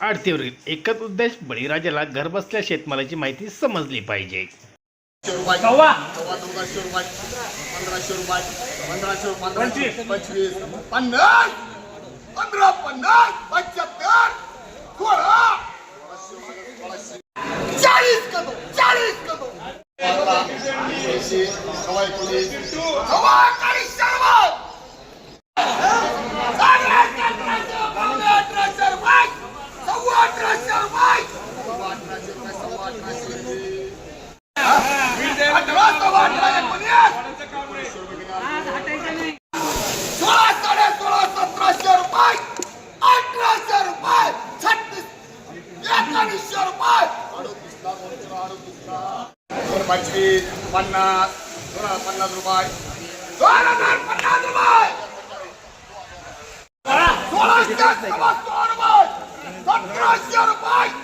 आरतीवरील एकच उद्देश बळीराजाला घरबसल्या शेतमालाची माहिती समजली पाहिजे रुपये कव्वा. कव्वा चौदाशे रुपये पंधराशे रुपये पंधराशे पंधराशे पंचवीस पन्नास पंधरा पन्नास पंच्याहत्तर सोळा चाळीस कदो चाळीस कदो एकोणीस अठ्ठावीसशे रुपये साडे अठराशे, पावणे अठराशे रुपये सव्वा अठराशे रुपये सव्वा अठराशे रुपये सव्वा अठराशे अठरा सव्वा अठरा एकोणीस सोळा साडे सोळा सतराशे रुपये अठराशे रुपये छत्तीस एकोणीसशे रुपये पंचवीस पन्नास सोळा पन्नास रुपये दोन हजार पन्नास रुपये सोळाशे सव्वा सोळा रुपये सतराशे रुपये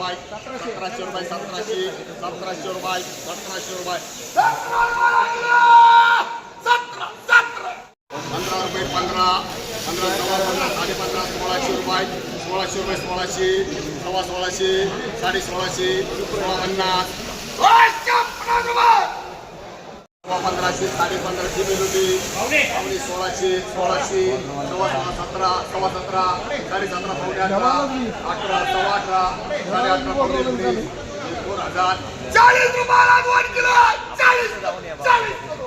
रुपये सतराशे रुपये सतराशे सतराशे रुपये सतराशे रुपये. पंधरा रुपये पंधरा पंधरा सव्वा पंधरा साडे पंधरा सोळाशे रुपये सोळाशे रुपये सोळाशे सव्वा सोळाशे साडे सोळाशे सोळा पन्नास सोळाशे पन्नास रुपये सव्वा पंधराशे साडे पंधराशे मिळवली. पावणे सोळाशे सोळाशे सव्वा सव्वा सतरा सव्वा सतरा साडे सतरा पावणे अठरा अठरा सव्वा अठरा साडे अठरा पावणे एकोणीस दोन हजार चाळीस रुपयाला दोन किलो चाळीस चाळीस